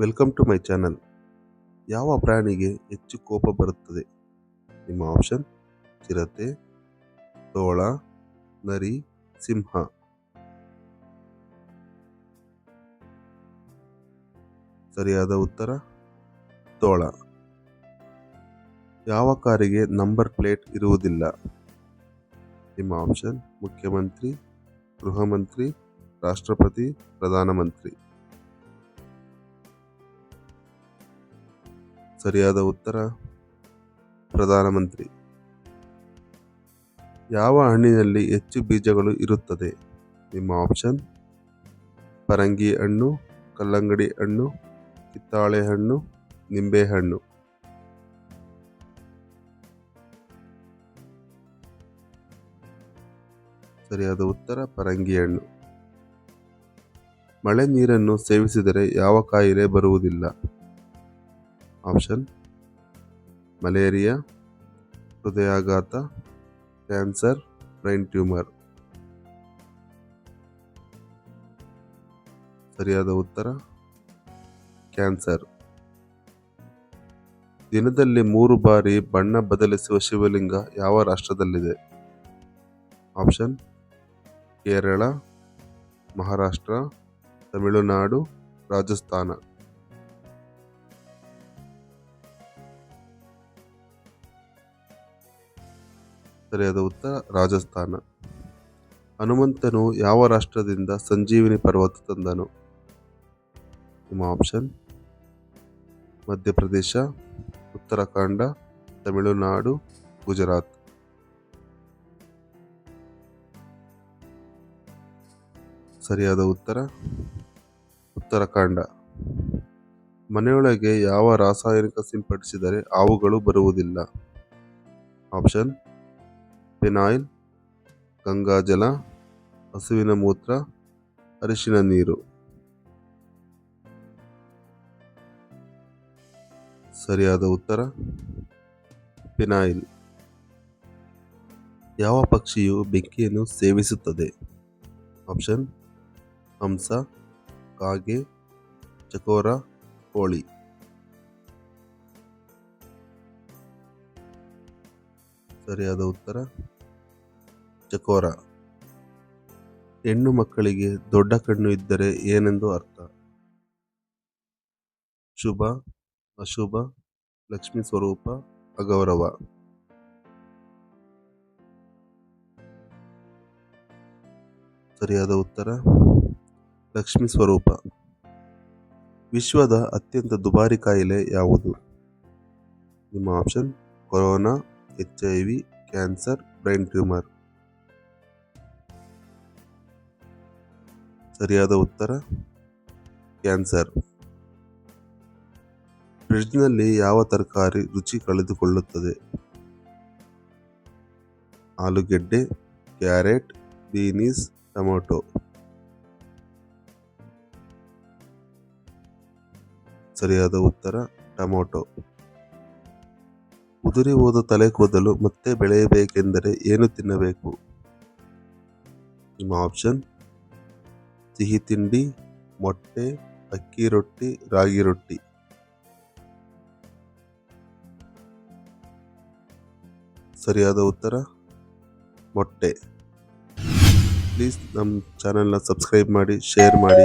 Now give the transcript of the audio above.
Welcome to my channel ಯಾವ ಪ್ರಾಣಿಗೆ ಹೆಚ್ಚು ಕೋಪ ಬರುತ್ತದೆ? ನಿಮ್ಮ ಆಪ್ಷನ್ ಚಿರತೆ, ತೋಳ, ನರಿ, ಸಿಂಹ. ಸರಿಯಾದ ಉತ್ತರ, ತೋಳ. ಯಾವ ಕಾರಿಗೆ ನಂಬರ್ ಪ್ಲೇಟ್ ಇರುವುದಿಲ್ಲ? ನಿಮ್ಮ ಆಪ್ಷನ್ ಮುಖ್ಯಮಂತ್ರಿ ಗೃಹ ರಾಷ್ಟ್ರಪತಿ, ಪ್ರಧಾನಮಂತ್ರಿ. ಸರಿಯಾದ ಉತ್ತರ? ಪ್ರಧಾನಮಂತ್ರಿ. ಯಾವ ಹಣ್ಣಿನಲ್ಲಿ ಹೆಚ್ಚು ಬೀಜಗಳು ಇರುತ್ತದೆ? ನಿಮ್ಮ ಆಪ್ಷನ್? ಪರಂಗಿ ಹಣ್ಣು, ಕಲ್ಲಂಗಡಿ ಹಣ್ಣು, ಕಿತ್ತಾಳೆ ಹಣ್ಣು ನಿಂಬೆಹಣ್ಣು ಸರಿಯಾದ ಉತ್ತರ, ಪರಂಗಿ ಹಣ್ಣು. ಮಳೆ ನೀರನ್ನು ಸೇವಿಸಿದರೆ ಯಾವ ಕಾಯಿಲೆ ಬರುವುದಿಲ್ಲ? ಆಪ್ಷನ್. ಮಲೇರಿಯಾ, ಹೃದಯಾಘಾತ, ಕ್ಯಾನ್ಸರ್, ಬ್ರೈನ್ ಟ್ಯೂಮರ್. ಸರಿಯಾದ ಉತ್ತರ, ಕ್ಯಾನ್ಸರ್. ದಿನದಲ್ಲಿ ಮೂರು ಬಾರಿ ಬಣ್ಣ ಬದಲಿಸುವ ಶಿವಲಿಂಗ ಯಾವ ರಾಷ್ಟ್ರದಲ್ಲಿದೆ? ಆಪ್ಷನ್, ಕೇರಳ, ಮಹಾರಾಷ್ಟ್ರ, ತಮಿಳುನಾಡು, ರಾಜಸ್ಥಾನ. ಸರಿಯಾದ ಉತ್ತರ ರಾಜಸ್ಥಾನ. ಹನುಮಂತನು ಯಾವ ರಾಷ್ಟ್ರದಿಂದ ಸಂಜೀವಿನಿ ಪರ್ವತ ತಂದನು? ನಿಮ್ಮ ಆಪ್ಷನ್ ಮಧ್ಯಪ್ರದೇಶ, ಉತ್ತರಾಖಂಡ, ತಮಿಳುನಾಡು, ಗುಜರಾತ್. ಸರಿಯಾದ ಉತ್ತರ ಉತ್ತರಾಖಂಡ. ಮನೆಯೊಳಗೆ ಯಾವ ರಾಸಾಯನಿಕ ಸಿಂಪಡಿಸಿದರೆ ಹಾವುಗಳು ಬರುವುದಿಲ್ಲ? ಆಪ್ಷನ್ ಫಿನಾಯಿಲ್ ಗಂಗಾಜಲ ಹಸುವಿನ ಮೂತ್ರ, ಅರಿಶಿನ ನೀರು. ಸರಿಯಾದ ಉತ್ತರ, ಫಿನಾಯಿಲ್. ಯಾವ ಪಕ್ಷಿಯು ಬೆಂಕಿಯನ್ನು ಸೇವಿಸುತ್ತದೆ? ಆಪ್ಷನ್, ಹಂಸ, ಕಾಗೆ, ಚಕೋರ, ಕೋಳಿ. ಸರಿಯಾದ ಉತ್ತರ ಚಕೋರ ಹೆಣ್ಣು ಮಕ್ಕಳಿಗೆ ದೊಡ್ಡ ಕಣ್ಣು ಇದ್ದರೆ ಏನೆಂದು ಅರ್ಥ? ಶುಭ, ಅಶುಭ, ಲಕ್ಷ್ಮಿ ಸ್ವರೂಪ, ಅಗೌರವ. ಸರಿಯಾದ ಉತ್ತರ? ಲಕ್ಷ್ಮಿ ಸ್ವರೂಪ. ವಿಶ್ವದ ಅತ್ಯಂತ ದುಬಾರಿ ಕಾಯಿಲೆ ಯಾವುದು? ನಿಮ್ಮ option, corona, H I V, cancer, brain tumour. ಸರಿಯಾದ ಉತ್ತರ? ಕ್ಯಾನ್ಸರ್. ಫ್ರಿಡ್ಜ್ನಲ್ಲಿ ಯಾವ ತರಕಾರಿ ರುಚಿ ಕಳೆದುಕೊಳ್ಳುತ್ತದೆ? ಆಲೂಗೆಡ್ಡೆ, ಕ್ಯಾರೆಟ್, ಬೀನೀಸ್, ಟೊಮೊಟೊ. ಸರಿಯಾದ ಉತ್ತರ, ಟೊಮೊಟೊ. ಉದುರಿ ಹೋದ ತಲೆ ಕೂದಲು ಮತ್ತೆ ಬೆಳೆಯಬೇಕೆಂದರೆ ಏನು ತಿನ್ನಬೇಕು? ನಿಮ್ಮ ಆಪ್ಷನ್? ಸಿಹಿ ತಿಂಡಿ, ಮೊಟ್ಟೆ, ಅಕ್ಕಿ ರೊಟ್ಟಿ, ರಾಗಿ ರೊಟ್ಟಿ. ಸರಿಯಾದ ಉತ್ತರ? ಮೊಟ್ಟೆ. ಪ್ಲೀಸ್ ನಮ್ಮ ಚಾನಲ್ನ ಸಬ್ಸ್ಕ್ರೈಬ್ ಮಾಡಿ ಶೇರ್ ಮಾಡಿ.